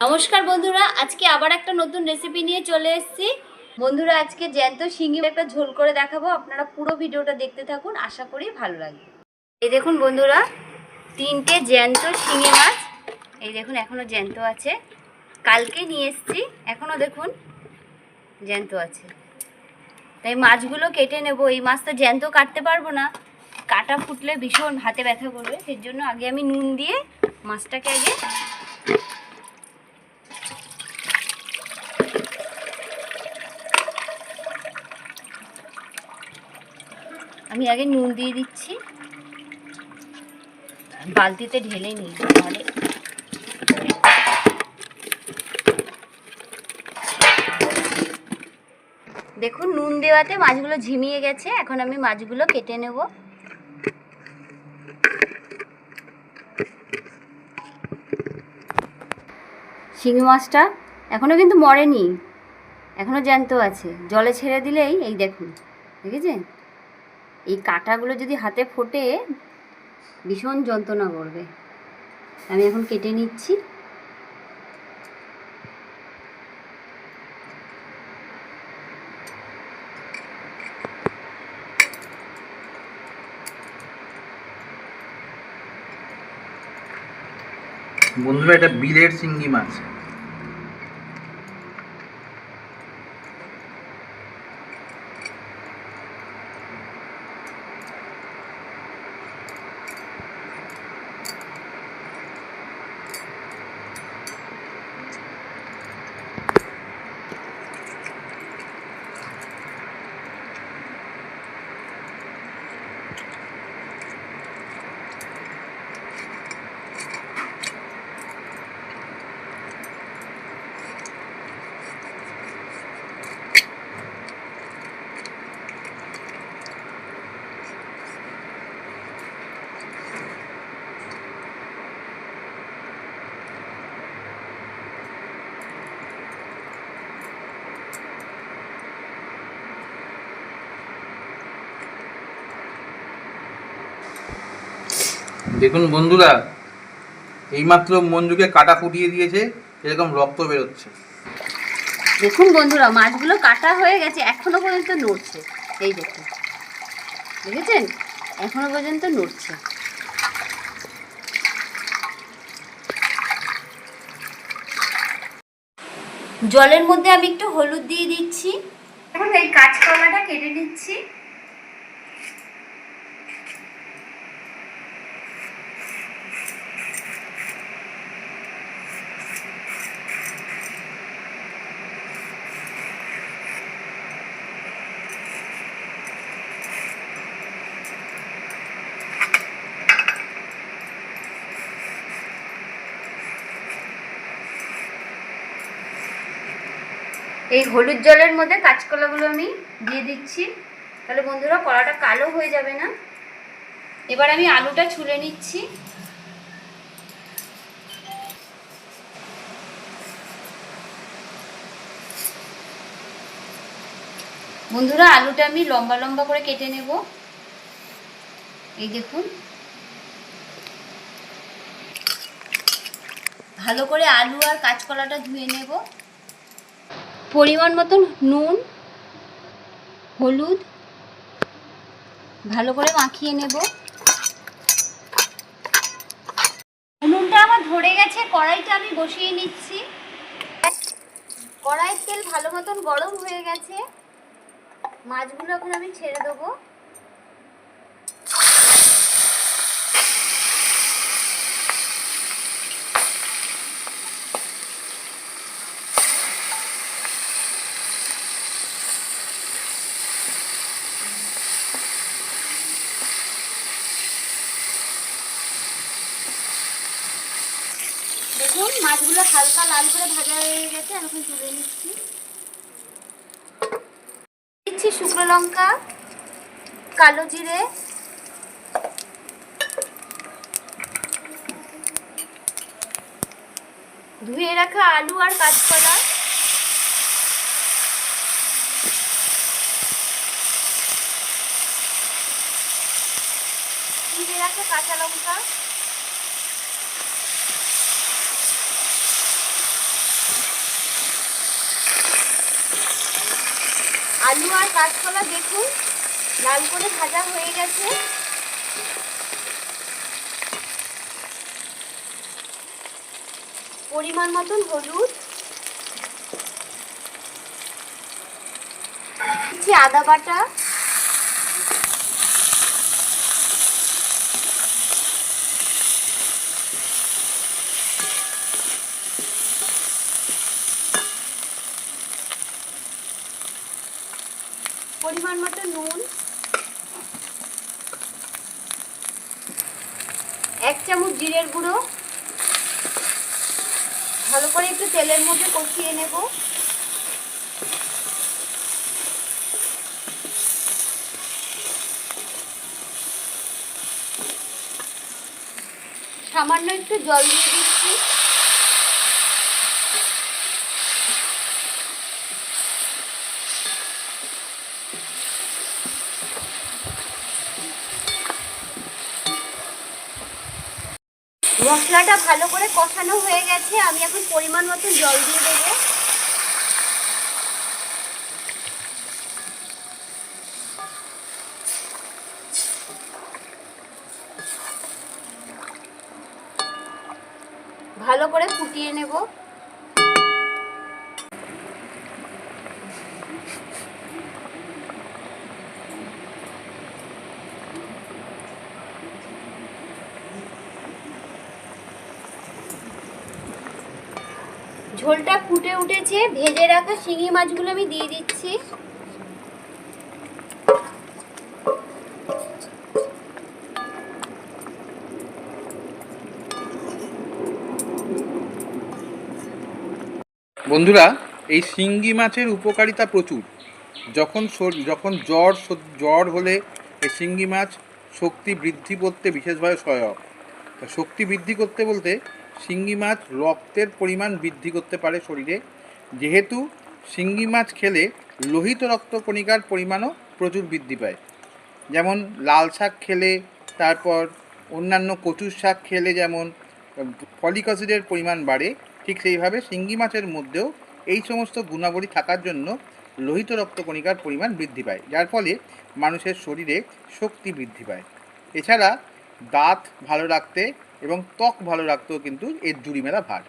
নমস্কার বন্ধুরা, আজকে আবার একটা নতুন রেসিপি নিয়ে চলে এসেছি। বন্ধুরা, আজকে জ্যান্ত শিঙি একটা ঝোল করে দেখাবো। আপনারা পুরো ভিডিওটা দেখতে থাকুন, আশা করি ভালো লাগবে। এই দেখুন বন্ধুরা, তিনটে জ্যান্ত শিঙি মাছ। এই দেখুন, এখনও জ্যান্ত আছে। কালকে নিয়ে এসেছি, এখনও দেখুন জ্যান্ত আছে। তাই মাছগুলো কেটে নেব। এই মাছটা জ্যান্ত কাটতে পারব না। কাটা ফুটলে ভীষণ হাতে ব্যথা করবে। সেই জন্য আগে আমি নুন দিয়ে মাছটাকে আগে আমি আগে নুন দিয়ে দিচ্ছি। বালতিতে ঢেলে নিই নাহলে দেখুন, নুন দেওয়াতে মাছগুলো ঝিমিয়ে গেছে। এখন আমি মাছগুলো কেটে নেব। শিঙি মাছটা এখনও কিন্তু মরেনি। এখনও জ্যান্ত আছে। জলে ছেড়ে দিলেই, এই দেখুন, দেখেছেন? এই কাঁটাগুলো যদি হাতে ফোটে, ভীষণ যন্ত্রণা করবে। আমি এখন কেটে নিচ্ছি। বন্ধুরা, এটা বিলের সিঙ্গি মাছ। দেখুন বন্ধুরা এইমাত্র মঞ্জুকে কাটা ফুটিয়ে দিয়েছে এরকম রক্ত বেরোচ্ছে। দেখুন বন্ধুরা মাছগুলো কাটা হয়ে গেছে এখনও পর্যন্ত নড়ছে। এই দেখুন। দেখেছেন? এখনও পর্যন্ত নড়ছে। জলের মধ্যে আমি একটু হলুদ দিয়ে দিচ্ছি। এখন এই কাঁচকলাটা কেটে নিচ্ছি। এই হলুদ জলের মধ্যে কাঁচকলাগুলো আমি দিয়ে দিচ্ছি। তাহলে বন্ধুরা কলাটা কালো হয়ে যাবে না। এবার আমি আলুটা ছুলে নিচ্ছি। বন্ধুরা, আলুটা আমি লম্বা লম্বা করে কেটে নেব। এই দেখুন। ভালো করে আলু আর কাঁচকলাটা ধুয়ে নেব। পরিমাণ মতন নুন, হলুদ, ভালো করে মাখিয়ে নেব। নুনটা আমার ধরে গেছে, কড়াইটা আমি বসিয়ে নিচ্ছি। কড়াইয়ের তেল ভালো মতন গরম হয়ে গেছে। মাছগুলো এখন আমি ছেড়ে দেবো দেখুন মাছগুলো হালকা লাল করে ভাজা হয়ে গেছে এখন তুলে নিচ্ছি। দিচ্ছি শুকনো লঙ্কা, কালো জিরে। ধুয়ে রাখা আলু আর কাঁচকলা। চিড়ে রাখা কাঁচা লঙ্কা। আলু আর কাঁচকলা দেখুন, লাল করে ভাজা হয়ে গেছে। পরিমাণ মতন হলুদ। কিছু আদা বাটা। পরিমাণ মতো নুন। এক চামচ জিরের গুঁড়ো। ভালো করে একটু তেলের মধ্যে কষিয়ে নেব। সামান্য একটু জল দিয়ে দিচ্ছি। মশলাটা ভালো করে কষানো হয়ে গেছে, আমি এখন পরিমাণ মতন জল দিয়ে দেবো। ভালো করে ফুটিয়ে নেব। ঝোলটা ফুটে উঠেছে, ভেজে রাখা শিঙি মাছগুলো আমি দিয়ে দিচ্ছি। বন্ধুরা, এই শিঙ্গি মাছের উপকারিতা প্রচুর। যখন যখন জ্বর জ্বর হলে এই শিঙ্গি মাছ শক্তি বৃদ্ধি করতে বিশেষভাবে সহায়ক। শক্তি বৃদ্ধি করতে বলতে শিঙ্গি মাছ রক্তের পরিমাণ বৃদ্ধি করতে পারে শরীরে। যেহেতু শিঙ্গি মাছ খেলে লোহিত রক্তকণিকার পরিমাণও প্রচুর বৃদ্ধি পায়। যেমন লাল শাক খেলে, তারপর অন্যান্য কচুর শাক খেলে যেমন, ফলিক অ্যাসিডের পরিমাণ বাড়ে, ঠিক সেইভাবে শিঙ্গি মাছের মধ্যেও এই সমস্ত গুণাবলী থাকার জন্য লোহিত রক্তকণিকার পরিমাণ বৃদ্ধি পায়, যার ফলে মানুষের শরীরে শক্তি বৃদ্ধি পায়। এছাড়া দাঁত ভালো রাখতে এবং ত্বক ভালো রাখতেও কিন্তু এর জুড়ি মেলা ভার।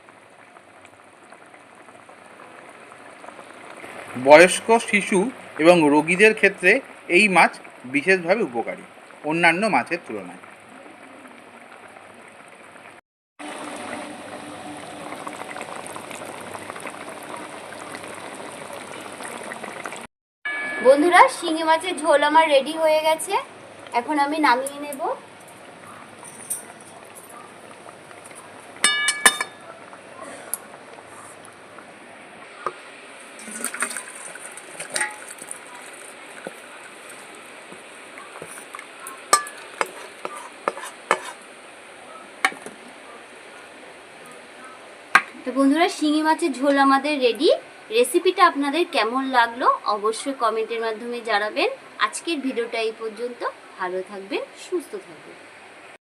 বয়স্ক শিশু এবং রোগীদের ক্ষেত্রে এই মাছ বিশেষভাবে উপকারী, অন্যান্য মাছের তুলনায়। বন্ধুরা, শিঙি মাছের ঝোল আমার রেডি হয়ে গেছে। এখন আমি নামিয়ে নেব। তো বন্ধুরা, শিঙি মাছের ঝোল আমাদের রেডি রেসিপিটা আপনাদের কেমন লাগল অবশ্যই কমেন্টের মাধ্যমে জানাবেন। আজকের ভিডিওটা এই পর্যন্ত। ভালো থাকবেন, সুস্থ থাকবেন।